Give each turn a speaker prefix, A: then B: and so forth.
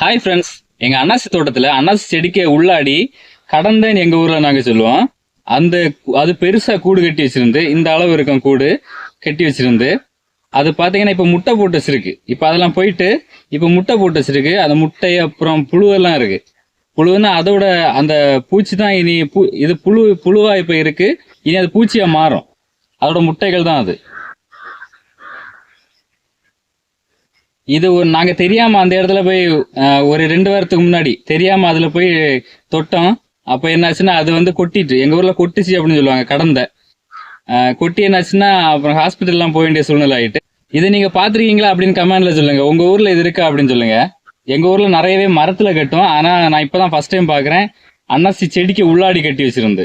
A: Hi friends எங்க அன்னாசி தோட்டத்துல அன்னாசி செடிக்கு உள்ளாடி கடந்தேன்னு எங்க ஊர்ல நாங்க சொல்லுவோம். அந்த அது பெருசா கூடு கட்டி வச்சிருந்து இந்த அளவு இருக்கும் கூடு கட்டி வச்சிருந்து அது பார்த்தீங்கன்னா இப்போ முட்டை போட்டு வச்சிருக்கு. இப்போ அதெல்லாம் போயிட்டு இப்போ முட்டை போட்டு வச்சிருக்கு. அந்த முட்டை அப்புறம் புழுவெல்லாம் இருக்கு. புழுன்னா அதோட அந்த பூச்சி தான் இனி பூ இது புழு புழுவா இப்போ இருக்கு. இனி அது பூச்சியா மாறும். அதோட முட்டைகள் தான் அது. இது ஒரு நாங்க தெரியாம அந்த இடத்துல போய் ஒரு ரெண்டு வாரத்துக்கு முன்னாடி தெரியாம அதுல போய் தொட்டோம். அப்ப என்னாச்சுன்னா அது வந்து கொட்டிட்டு எங்க ஊர்ல கொட்டுச்சு அப்படின்னு சொல்லுவாங்க கடந்த. கொட்டி என்னாச்சுன்னா அப்புறம் ஹாஸ்பிட்டல்லாம் போக வேண்டிய சூழ்நிலை ஆயிட்டு. இதை நீங்க பாத்திருக்கீங்களா அப்படின்னு கமெண்ட்ல சொல்லுங்க. உங்க ஊர்ல இது இருக்கா அப்படின்னு சொல்லுங்க. எங்க ஊர்ல நிறையவே மரத்துல கட்டும். ஆனா நான் இப்பதான் ஃபர்ஸ்ட் டைம் பாக்குறேன் அன்னாசி செடிக்கு உள்ளாடி கட்டி வச்சிருந்து.